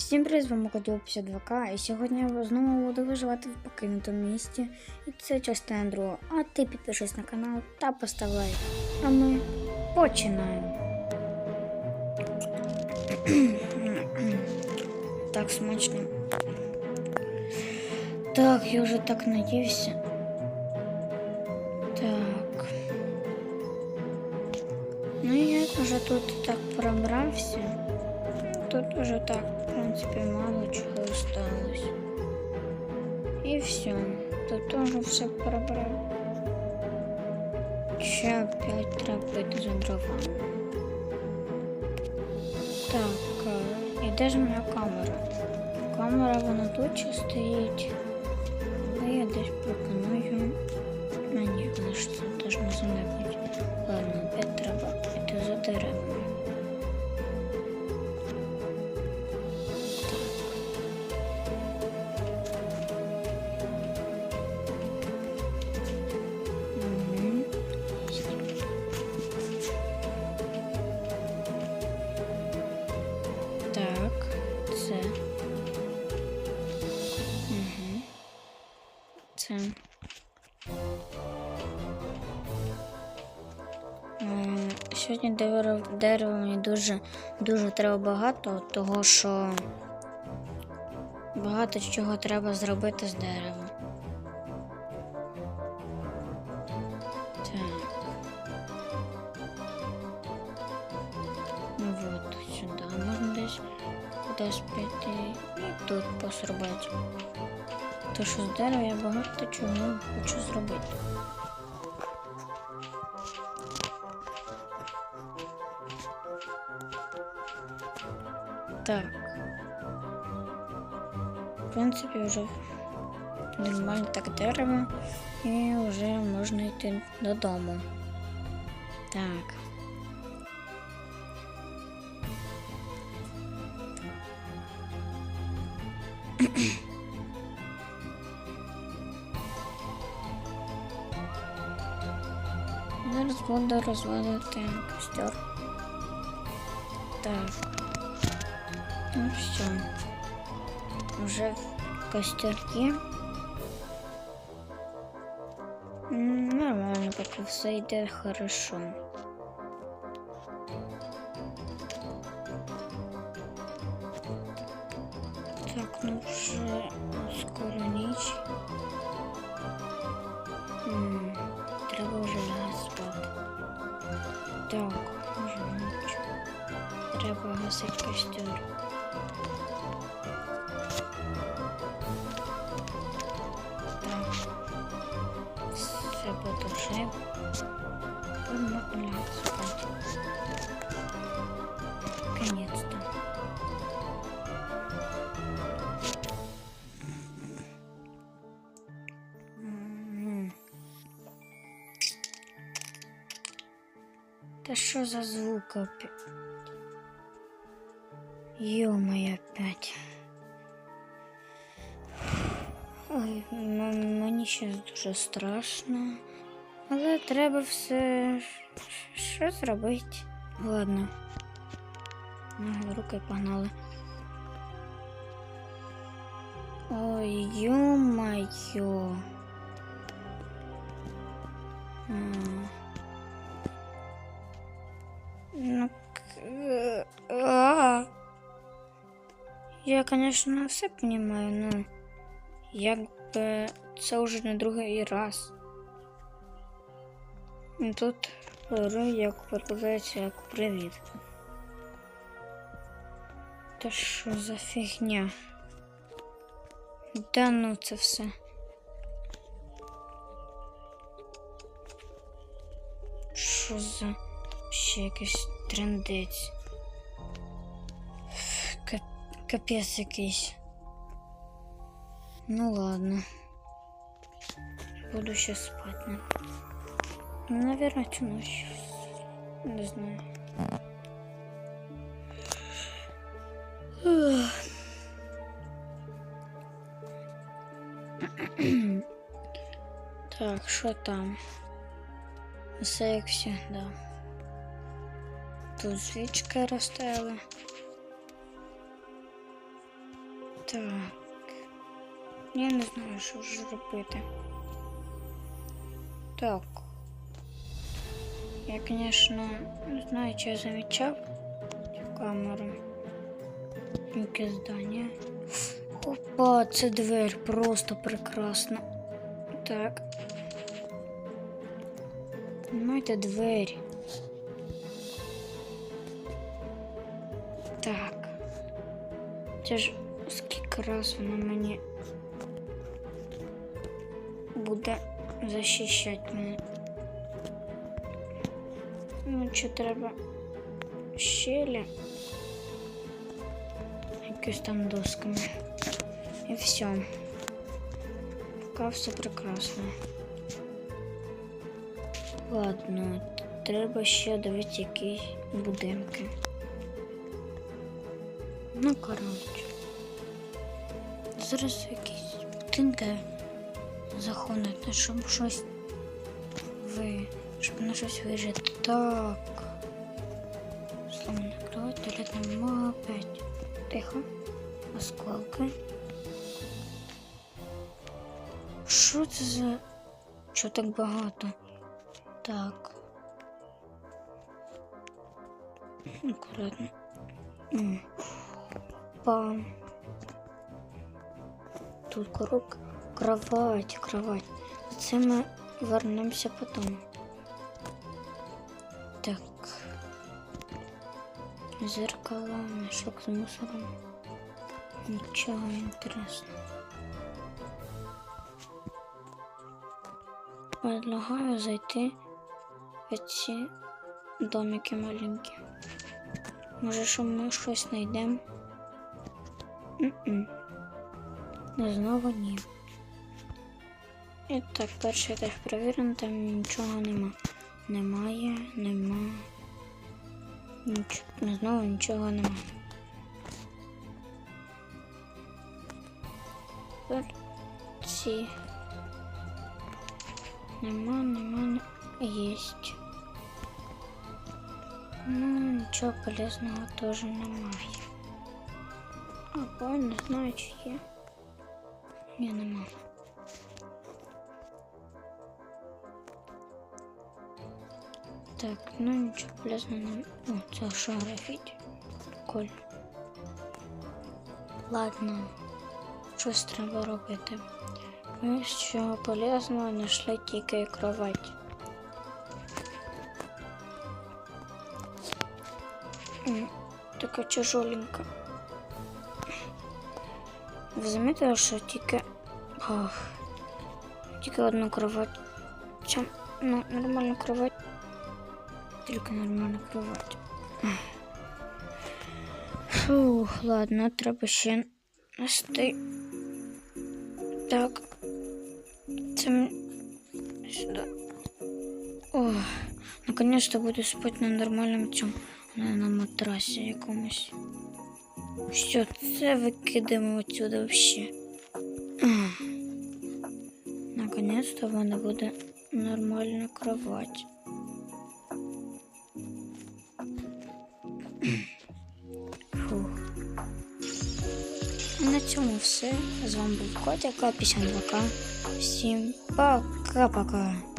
Всім привіт, з вами Кодіо 52К, і сьогодні я знову буду виживати в покинутому місті. І це частина друга. А ти підпишись на канал та постав лайк. А ми починаємо. так смачно. Так, я вже так надівся. Так. Ну я вже тут так пробрався. Уже так, в принципе, мало чего осталось. И все. Тут тоже все пробрал. Ще опять треба пойти за дровами. Так, і де ж моя камера? Камера вона тут чи стоїть. Але я десь пропоную. А ні, вона ж теж не замикнуть. Ладно, опять треба піти за деревами. Сьогодні дерева, мені дуже, дуже треба багато, того що багато чого треба зробити з дерева. Так. Ну вот, сюда можна десь кудись піти і тут посрубати. То що з дерева я багато чого хочу зробити. Так. В принципі, вже нормально так дерево, і вже можна йти додому. Так. Зараз буду розводити костер. Так. Ну все. Уже костерки. М, Нормально, поки все йде хорошо. Так, ну вже скоро ніч. М, Треба Гасити костер. Так. Все потушив. Лягати спати. Наконец-то. Та що за звук опять? Ё-моё, опять. Ой, м- мені ще дуже страшно. Але треба все що зробити. Ладно. Ноги, руки погнали. Ой, ё-моё. М. Ну, Я, конечно, все понимаю, но якби це вже не другий раз. І Тут говорю, як перекладається як привіт. Та що за фігня? Да ну це все. Що за ще якийсь трендець? Кап- Капець якийсь. Ну ладно. Буду сейчас спать. Ну, наверное, всю ночь. Не знаю. Так, що там? Все завжди. Тут свічки розставили. Так. Я не знаю, що ж робити. Так. Я, звісно, не знаю, чи я замічав цю камеру. Яке здання. Опа, це двері просто прекрасно. Так. Знімайте двері. Так. Це ж скільки раз вона мені буде захищати мене. Ну, чи треба щелі? Якісь там досками. І все. Пока все прекрасно. Ладно, треба ще дивитися якісь будинки. Ну, коротше. Зараз якісь будинки заходити, щоб щось ви. Щоб на щось вижити. Так. Сломана кровать, туалетна бумага опять. Тихо. Осколки. Що це за. Що так багато? Так. Аккуратно. Пам. Тут коробка. Кровать, кровать. Це ми вернемося потім. Так. Зеркала, мешок з мусором. Нічого інтересного. Предлагаю зайти в ці домики маленькі. Може, що ми щось знайдемо? Не знову ні. І так, перший етаж перевірено, там нічого нема. Немає, нема. Ніч... Знову нічого нема. Тепер ці. Нема, нема, не... Єсть. Ну, нічого полезного теж немає. Або не знаю, чи є. Ні, нема. Так, ну нічого полезного не... О, це що графіті? Прикольно. Ладно, щось треба робити. Ми що полезного знайшли тільки кровать. М, Така тяжоленька. Ви замітили, що тільки. Ох, тільки одну кровать. Чим ну, нормальну кровать. Тільки нормальна кровать. Фух, ладно, треба ще нести. Так. Це сюди. Ох, наконец-то буду спати на нормальному цьому, не на матрасі якомусь. Що це викидаємо отсюда вообще? Ах. Наконец-то в мене буде нормальна кровать. Фух. На цьому все. З вами був Котяка, 52К. Всім пока-пока.